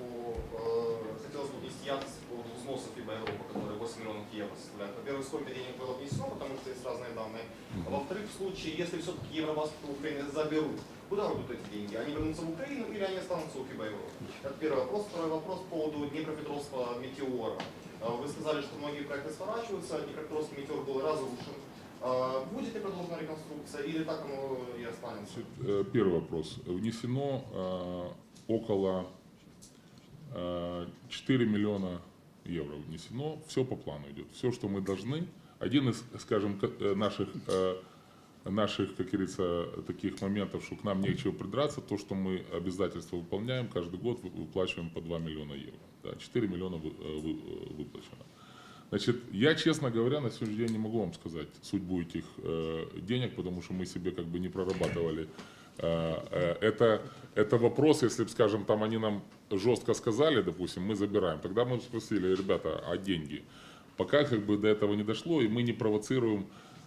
по, э, хотелось бы внести ясность по поводу взноса ФИБА Европа, который 8 миллионов евро составляет. Во-первых, сколько денег было внесено, потому что есть разные данные. А во-вторых, в случае, если все-таки Евробаскет у Украины заберут, куда уйдут эти деньги? Они вернутся в Украину или они останутся у Европа? Это первый вопрос. Второй вопрос по поводу Днепропетровского метеора. А, Вы сказали, что многие проекты сворачиваются, Днепропетровский метеор был разрушен. А, Будет ли продолжена реконструкция или так оно и останется? Э, Первый вопрос. Внесено э, около 4 миллиона евро внесено. Все по плану идет. Все, что мы должны. Один из, скажем, ка- э, наших, э, наших, как говорится, таких моментов, что к нам не к чему придраться, то, что мы обязательства выполняем, каждый год вы- выплачиваем по 2 миллиона евро. Да, 4 миллиона вы- э, вы- э, выплачено. Значит, я, честно говоря, на сегодняшний день не могу вам сказать судьбу этих э, денег, потому что мы себе как бы не прорабатывали. Э, э, это, это вопрос, если, б, скажем, там они нам жестко сказали, допустим, мы забираем. Тогда мы спросили, ребята, а деньги? Пока как бы до этого не дошло, и мы не провоцируем.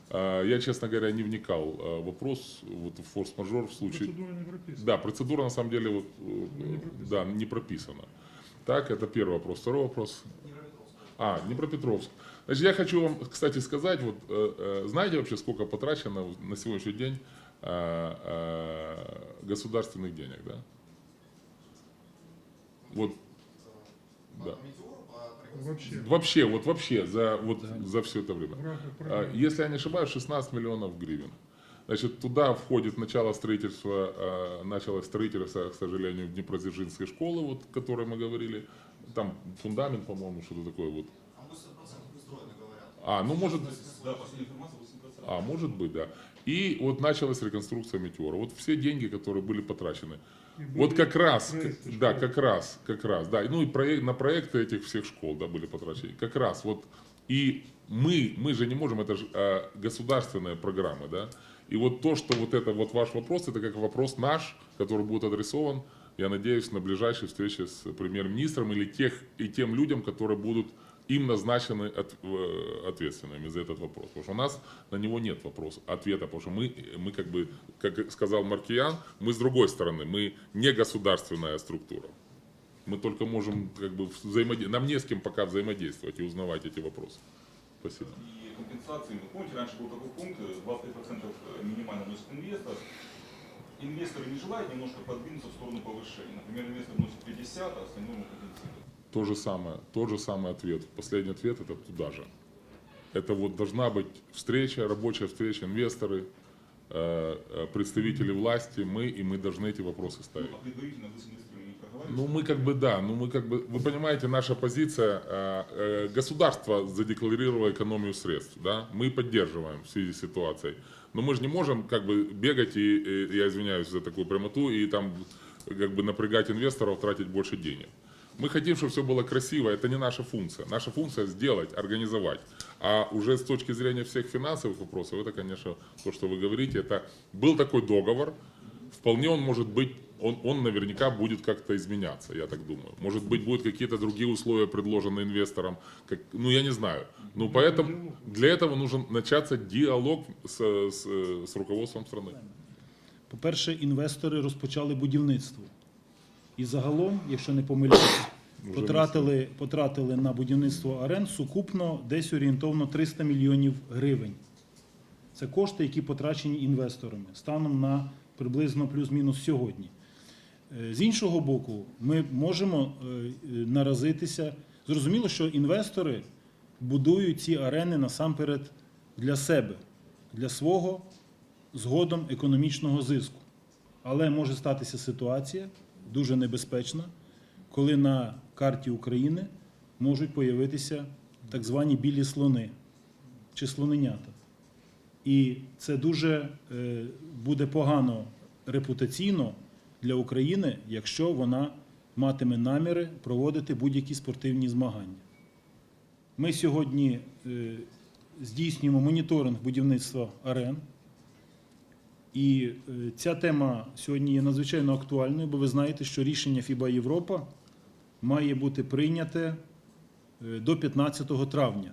Э, я, честно говоря, не вникал в вопрос, вот в форс-мажор в случае... Процедура не прописана. Да, процедура на самом деле вот, Не прописана. да, не прописана. Так, это первый вопрос. Второй вопрос. А, Днепропетровск. Значит, я хочу вам, кстати, сказать, вот, знаете вообще, сколько потрачено на сегодняшний день государственных денег, да? Вот, Да. Вообще. вообще, вот вообще за, вот, за все это время. Рамках А. Если я не ошибаюсь, 16 миллионов гривен. Значит, туда входит начало строительства, э, началось строительство, к сожалению, Днепродзержинской школы, вот, о которой мы говорили. Там фундамент, по-моему, что-то такое вот. А 80% устроено, говорят. А, ну может, Да, последняя информация 8%. А, может быть, да. И вот началась реконструкция метеора. Вот все деньги, которые были потрачены. Вот как раз, да, как раз, как раз, да. Ну и проект, на проекты этих всех школ, да, были потрачены. Как раз вот и мы, мы же не можем, это же э, государственные программы, да. И вот то, что вот это вот ваш вопрос, это как вопрос наш, который будет адресован, я надеюсь, на ближайшей встрече с премьер-министром или тех и тем людям, которые будут им назначены от- э, ответственными за этот вопрос. Потому что у нас на него нет вопроса, ответа, потому что мы, мы как бы, как сказал Маркиян, мы с другой стороны, мы не государственная структура. Мы только можем как бы взаимодействовать, нам не с кем пока взаимодействовать и узнавать эти вопросы. Спасибо. И компенсации, вы помните, раньше был такой пункт, э, 25% минимально вносит инвестор. Инвесторы не желают немножко подвинуться в сторону повышения. Например, инвестор вносит 50, а остальное компенсирует. То же самое, тот же самый ответ. Последний ответ это туда же. Это вот должна быть встреча, рабочая встреча, инвесторы, э, э, представители власти, мы, и мы должны эти вопросы ставить. Ну, а предварительно вы с инвесторами не проговаривали? Ну, мы как бы, да, ну, мы как бы, вы понимаете, наша позиция, э, государство задекларировало экономию средств, да, мы поддерживаем в связи с ситуацией, но мы же не можем как бы бегать и, я извиняюсь за такую прямоту, и там как бы напрягать инвесторов, тратить больше денег. Мы хотим, чтобы все было красиво, это не наша функция. Наша функция сделать, организовать. А уже с точки зрения всех финансовых вопросов, это, конечно, то, что вы говорите, это был такой договор, вполне он может быть, он, он наверняка будет как-то изменяться, я так думаю. Может быть, будут какие-то другие условия предложены инвесторам, как, ну я не знаю. Ну поэтому для этого нужен начаться диалог с, с, с руководством страны. По-перше, інвестори розпочали будівництво. І загалом, якщо не помиляюсь, потратили, потратили на будівництво арен сукупно десь орієнтовно 300 мільйонів гривень. Це кошти, які потрачені інвесторами станом на приблизно плюс-мінус сьогодні. Е, З іншого боку, ми можемо е, е, наразитися. Зрозуміло, що інвестори будують ці арени насамперед для себе, для свого згодом економічного зиску. Але може статися ситуація дуже небезпечна, коли на карті України можуть появитися так звані білі слони чи слоненята. І це дуже е, буде погано репутаційно для України, якщо вона матиме наміри проводити будь-які спортивні змагання. Ми сьогодні е, здійснюємо моніторинг будівництва арен. І е, ця тема сьогодні є надзвичайно актуальною, бо ви знаєте, що рішення ФІБА Європа має бути прийняте е, до 15 травня.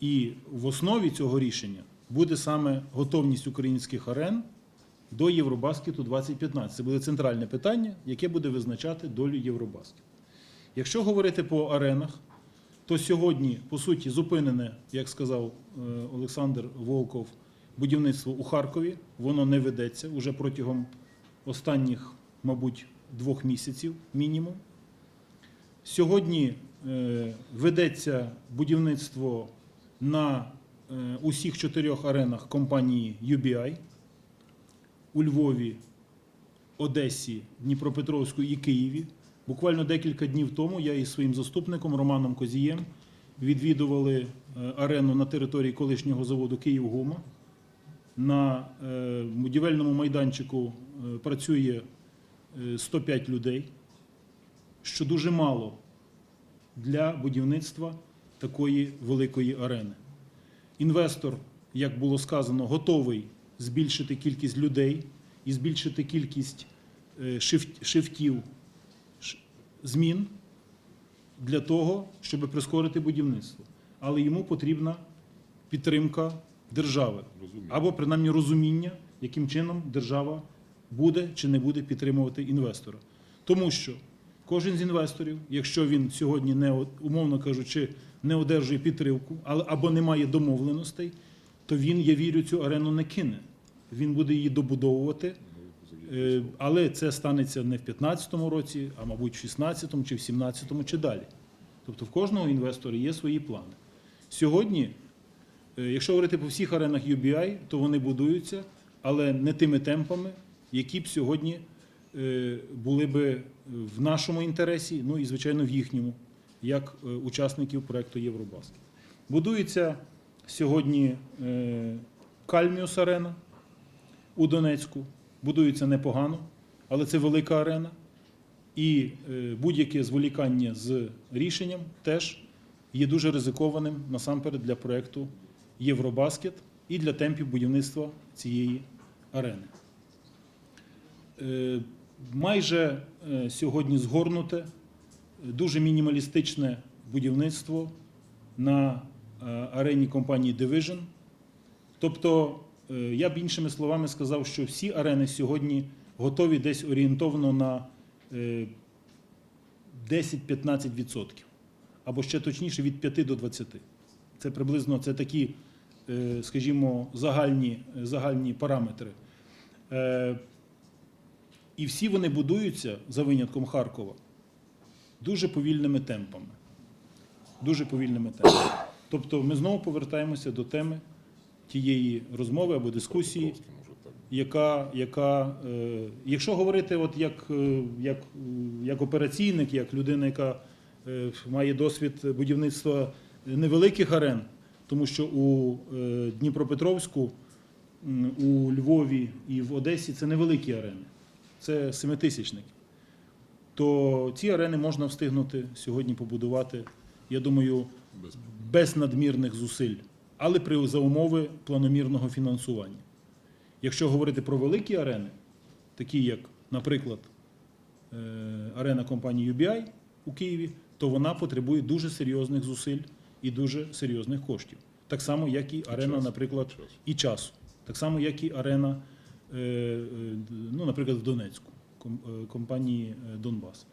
І в основі цього рішення буде саме готовність українських арен до Євробаскету 2015. Це буде центральне питання, яке буде визначати долю Євробаскету. Якщо говорити по аренах, то сьогодні, по суті, зупинене, як сказав е, Олександр Волков, будівництво у Харкові. Воно не ведеться уже протягом останніх, мабуть, двох місяців мінімум. Сьогодні е, ведеться будівництво на е, усіх чотирьох аренах компанії UBI у Львові, Одесі, Дніпропетровську і Києві. Буквально декілька днів тому я із своїм заступником Романом Козієм відвідували е, арену на території колишнього заводу Київгума. На е, будівельному майданчику е, працює е, 105 людей, що дуже мало для будівництва такої великої арени. Інвестор, як було сказано, готовий збільшити кількість людей і збільшити кількість е, шифтів змін для того, щоб прискорити будівництво. Але йому потрібна підтримка держави Розумію. або принаймні розуміння, яким чином держава буде чи не буде підтримувати інвестора. Тому що кожен з інвесторів, якщо він сьогодні не умовно кажучи, не одержує підтримку, але або не має домовленостей, то він, я вірю, цю арену не кине. Він буде її добудовувати. Е, Але це станеться не в 2015 році, а мабуть в 2016 чи в 2017 чи далі. Тобто в кожного інвестора є свої плани. Сьогодні, якщо говорити по всіх аренах UBI, то вони будуються, але не тими темпами, які б сьогодні е, були би в нашому інтересі, ну і звичайно в їхньому, як е, учасників проекту Євробаскет. Будується сьогодні е, Кальміус Арена у Донецьку. Будується непогано, але це велика арена. І е, будь-яке зволікання з рішенням теж є дуже ризикованим насамперед для проекту Євробаскет і для темпів будівництва цієї арени. Е, Майже е, сьогодні згорнуте дуже мінімалістичне будівництво на е, арені компанії Division. Тобто, я б іншими словами сказав, що всі арени сьогодні готові десь орієнтовно на е, 10-15%, або ще точніше від 5 до 20. Це приблизно це такі, скажімо, загальні, загальні параметри. Е, І всі вони будуються за винятком Харкова дуже повільними темпами. Дуже повільними темпами. Тобто ми знову повертаємося до теми тієї розмови або дискусії, яка, яка е, якщо говорити от як, е, як, е, як операційник, як людина, яка е, має досвід будівництва невеликих арен, тому що у е, Дніпропетровську, у Львові і в Одесі це невеликі арени, це семитисячники. То ці арени можна встигнути сьогодні побудувати, я думаю, Без надмірних зусиль, але при за умови планомірного фінансування. Якщо говорити про великі арени, такі як, наприклад, е, арена компанії UBI у Києві, то вона потребує дуже серйозних зусиль і дуже серйозних коштів. Так само, як і арена, наприклад, і часу. Так само, як і арена, е, е, ну, наприклад, в Донецьку е, компанії Донбас.